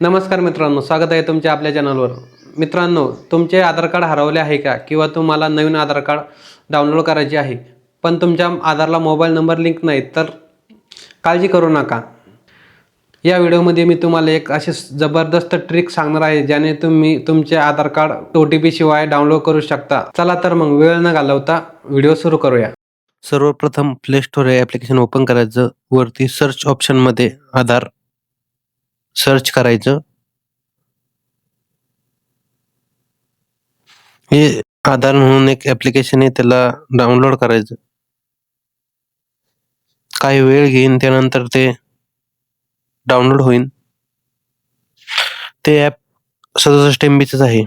नमस्कार मित्रांनो स्वागत आहे तुमच्या आपल्या चॅनलवर. मित्रांनो तुमचे आधार कार्ड हरवले आहे का? किंवा तुम्हाला नवीन आधार कार्ड डाउनलोड करायचे आहे? पण तुमच्या आधारला मोबाईल नंबर लिंक नाही तर काळजी करू नका. या व्हिडिओमध्ये मी तुम्हाला एक अशी जबरदस्त ट्रिक सांगणार आहे ज्याने तुम्ही तुमचे Aadhaar card O T P शिवाय डाउनलोड करू शकता. चला तर मग वेळ न घालवता व्हिडिओ सुरू करूया. सर्वप्रथम प्ले स्टोर हे ॲप्लिकेशन ओपन करायचं. वरती सर्च ऑप्शनमध्ये आधार सर्च करायचं. हे आधार म्हणून एक ऍप्लिकेशन आहे त्याला डाउनलोड करायचं. काही वेळ घेईन त्यानंतर ते डाउनलोड होईल ते ॲप सदुसष्ट एम बीचंच आहे.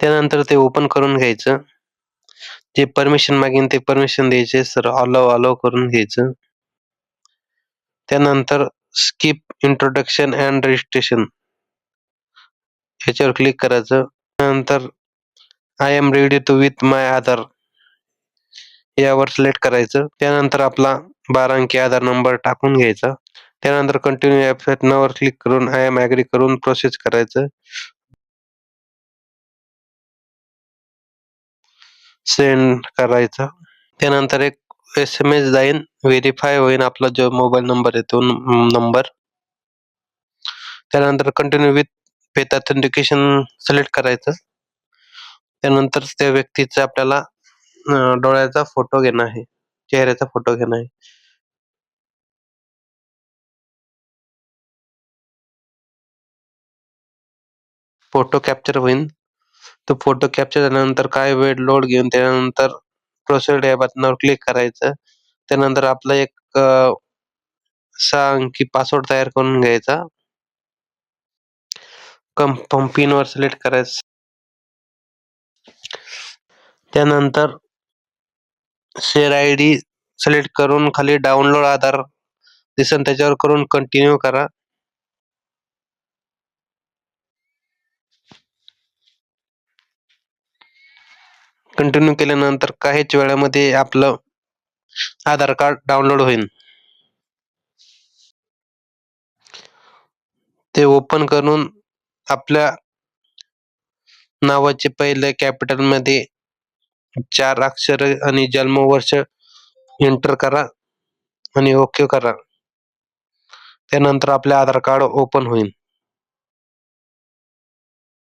त्यानंतर ते ओपन करून घ्यायचं. जे परमिशन मागेन ते परमिशन द्यायचे. सर अलाव अलाव करून घ्यायचं. त्यानंतर स्किप इंट्रोडक्शन अँड रजिस्ट्रेशन ह्याच्यावर क्लिक करायचं. त्यानंतर I am ready to with my Aadhaar यावर सिलेक्ट करायचं. त्यानंतर आपला बारा अंकी आधार नंबर टाकून घ्यायचा. त्यानंतर कंटिन्यू ॲप नावर क्लिक करून आय एम ॲग्री करून प्रोसेस करायचं. सेंड करायचा. त्यानंतर एक एस एम एस जाईन व्हेरीफाय होईन आपला जो मोबाईल नंबर आहे तो नंबर त्यानंतर continue with face authentication select करायचं. त्यानंतर त्या व्यक्तीचा आपल्याला डोळ्याचा फोटो घेणं आहे चेहऱ्याचा फोटो घेणं आहे. फोटो कॅप्चर होईल तो फोटो कॅप्चर झाल्यानंतर काय वेळ लोड घेऊन त्यानंतर प्रोसेड या बटनावर क्लिक करायचं. त्यानंतर आपला एक सहा अंकी पासवर्ड तयार करून घ्यायचा. कन्फर्म पिन वर सिलेक्ट करायचं. त्यानंतर शेअर आय डी सिलेक्ट करून खाली डाउनलोड आधार दिसन. त्याच्यावर करून कंटिन्यू करा. कंटिन्यू केल्यानंतर काहीच वेळामध्ये आपलं आधार कार्ड डाउनलोड होईल ते ओपन करून आपल्या नावाचे पहिले कॅपिटलमध्ये चार अक्षर आणि जन्मवर्ष एंटर करा आणि ओके करा. त्यानंतर आपले आधार कार्ड ओपन होईल